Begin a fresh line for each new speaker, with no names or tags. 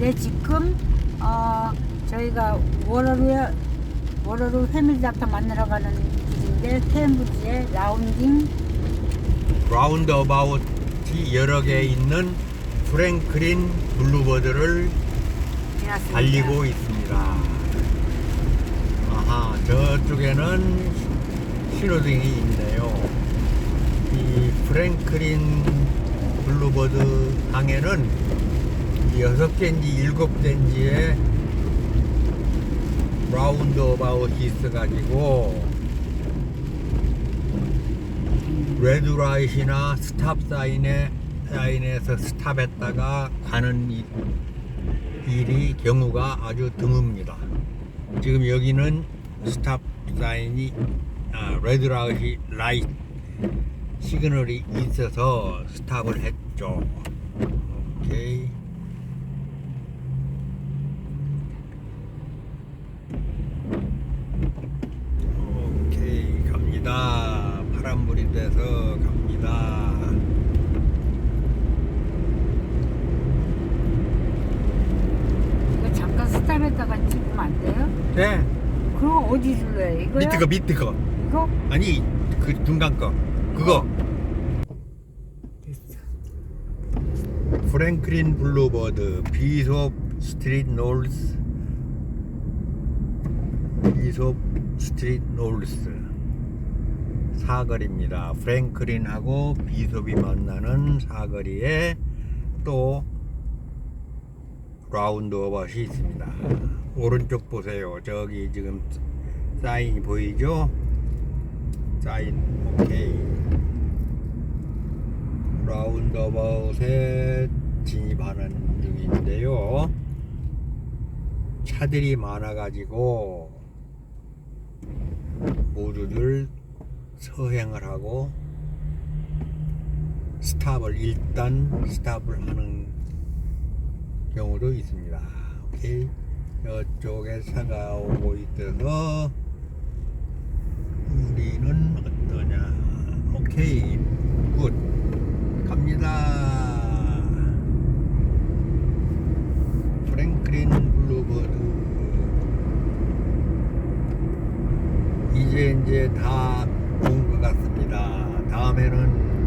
네, 지금 어, 저희가 월요일에 월요일 패밀리 닥터 만나러 가는 길인데 케임브리지에 라운딩
라운드 어바웃이 여러 개 있는 프랭클린 블루버드를
지났습니다.
달리고 있습니다. 아하, 저쪽에는 신호등이 있네요. 이 프랭클린 블루버드 항에는 여섯 개인지 일곱 개인지의 라운드 어바웃이 있어가지고 레드라이트나 스탑 사인에 사인에서 스탑했다가 가는 이- 일이 경우가 아주 드뭅니다. 지금 여기는 스탑 사인이 아, 레드라이트 라이트 시그널이 있어서 스탑을 했죠. 오케이 갑니다. 돼서 갑니다.
이거 잠깐 스탑했다가 찍으면 안 돼요?
네.
그럼 어디 줄래요? 이거요?
밑에 거 밑에 거.
이거?
아니 그 중간 거 그거
됐어.
프랭클린 블루버드 비숍 스트리트 놀스 비숍 스트리트 놀스 사거리입니다. 프랭클린하고 비숍이 만나는 사거리에 또 라운드 어바웃이 있습니다. 오른쪽 보세요. 저기 지금 사인이 보이죠? 사인 오케이. 라운드어바웃에 진입하는 중인데요. 차들이 많아가지고 모두들 서행을 하고 스탑을 일단 스탑을 하는 경우도 있습니다. 오케이. 이쪽에 차가 오고 있어서 우리는 어떠냐? 오케이. 굿. 갑니다. 프랭클린 블루버드. 이제 이제 다 본것 같습니다. 다음에는